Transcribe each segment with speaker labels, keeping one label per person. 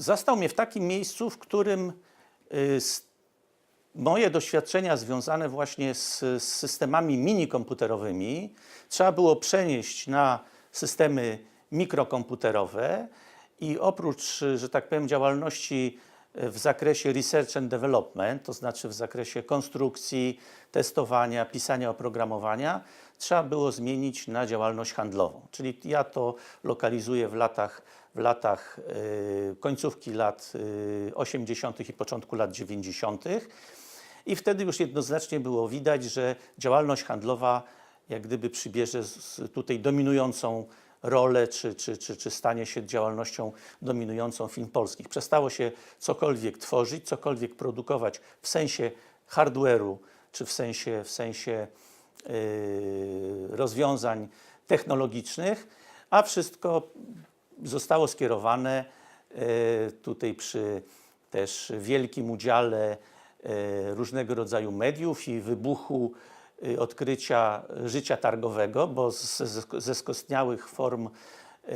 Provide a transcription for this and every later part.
Speaker 1: zastał mnie w takim miejscu, w którym y, moje doświadczenia związane właśnie z, systemami minikomputerowymi trzeba było przenieść na systemy mikrokomputerowe i oprócz, że tak powiem, działalności w zakresie research and development, to znaczy w zakresie konstrukcji, testowania, pisania oprogramowania, trzeba było zmienić na działalność handlową. Czyli ja to lokalizuję w latach, w latach y, końcówki lat y, 80. i początku lat 90. I wtedy już jednoznacznie było widać, że działalność handlowa jak gdyby przybierze tutaj dominującą rolę, czy, czy, czy, czy stanie się działalnością dominującą firm polskich. Przestało się cokolwiek tworzyć, cokolwiek produkować w sensie hardware'u, czy w sensie, w sensie yy, rozwiązań technologicznych, a wszystko zostało skierowane e, tutaj przy też wielkim udziale e, różnego rodzaju mediów i wybuchu odkrycia życia targowego, bo ze skostniałych form e,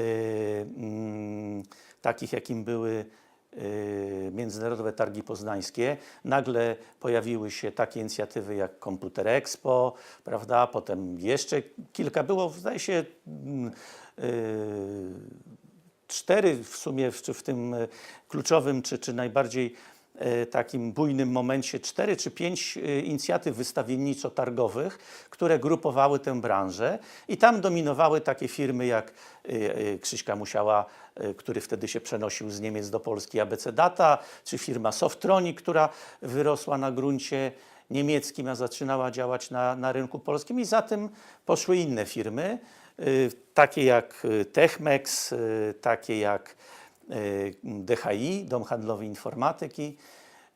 Speaker 1: mm, takich, jakim były e, międzynarodowe targi poznańskie, nagle pojawiły się takie inicjatywy jak Komputer Expo, prawda? Potem jeszcze kilka było, zdaje się, mm, cztery w sumie czy w tym kluczowym, czy, czy najbardziej takim bujnym momencie, cztery czy pięć e, inicjatyw wystawienniczo-targowych, które grupowały tę branżę i tam dominowały takie firmy jak e, e, Krzyśka Musiała, e, który wtedy się przenosił z Niemiec do Polski, ABC Data, czy firma Softronic, która wyrosła na gruncie niemieckim, a zaczynała działać na, na rynku polskim. I za tym poszły inne firmy, takie jak Techmex, takie jak DHI, Dom Handlowy Informatyki.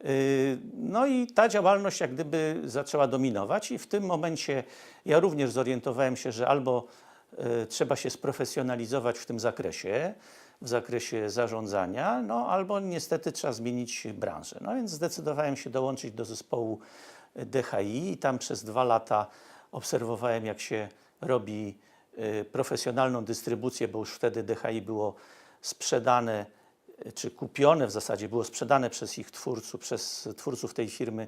Speaker 1: Y, No i ta działalność jak gdyby zaczęła dominować i w tym momencie ja również zorientowałem się, że albo y, trzeba się sprofesjonalizować w tym zakresie, w zakresie zarządzania, no albo niestety trzeba zmienić branżę. No więc zdecydowałem się dołączyć do zespołu DHI i tam przez dwa lata obserwowałem, jak się robi y, profesjonalną dystrybucję, bo już wtedy DHI było sprzedane, y, czy kupione w zasadzie, było sprzedane przez ich twórców, przez twórców tej firmy,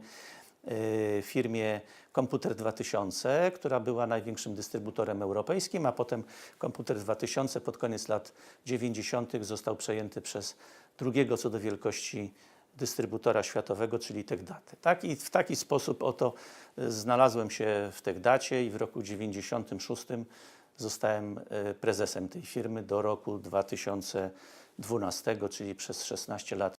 Speaker 1: y, firmie Komputer 2000, która była największym dystrybutorem europejskim, a potem Komputer 2000 pod koniec lat 90. został przejęty przez drugiego co do wielkości dystrybutora światowego, czyli TechDaty. Tak? I w taki sposób oto y, znalazłem się w TechDacie i w roku 96 zostałem y, prezesem tej firmy do roku 2012, czyli przez 16 lat